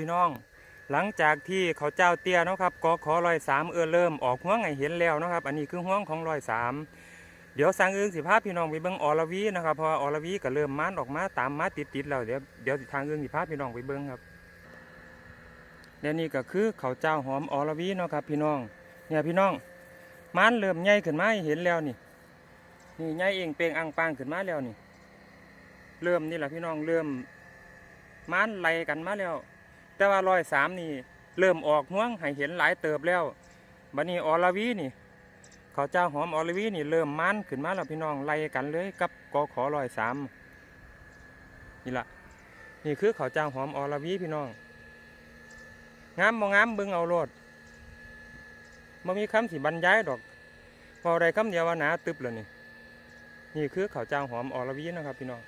พี่น้อง หลังจากที่เขาเจ้าเตี้ยนะครับกขอรอยสามเออเริ่มออกห่วงให้เห็นแล้วนะครับ อันนี้คือห่วงของรอยสามเดี๋ยวสั่งอึ้งสิพาพพี่น้องไปเบิ้งอรวีนะครับพราะว่าอรวีก็เริ่มมันออกมาตามมาติดๆแล้วเดี๋ยวเดี๋ยวทางอึ้งสิพาพพี่น้องไปเบิ้งครับและนี่ก็คือเขาเจ้าหอมอรวีเนาะครับ พี่น้อง เนี่ยพี่น้องมันเริ่มใหญ่ขึ้นมาเห็นแล้วนี่นี่ใหญ่เองเปล่งอังปางขึ้นมาแล้วนี่ เริ่มนี่แหละพี่น้องเริ่มมันไล่กันมาแล้ว แต่ว่ารอยสามนี่ เริ่มออกห่วงให้เห็นหลายเติบแล้วบัดนี้ออรวีนี่เขาวเจ้าหอมออรวีนี่เริ่มมันขึ้นมาแล้วพี่น้องไล่กันเลยกับกอขอรอยสามนี่ละนี่คือเขาวเจ้าหอมออรวีพี่น้องงามบ่งามเบิ่งเอาโลดบ่มีคำสิบรรยายดอกพอได้คำเดียวว่าหนาตึบแล้วนี่นี่คือข้าวเจ้าหอมออรวีนะครับพี่น้อง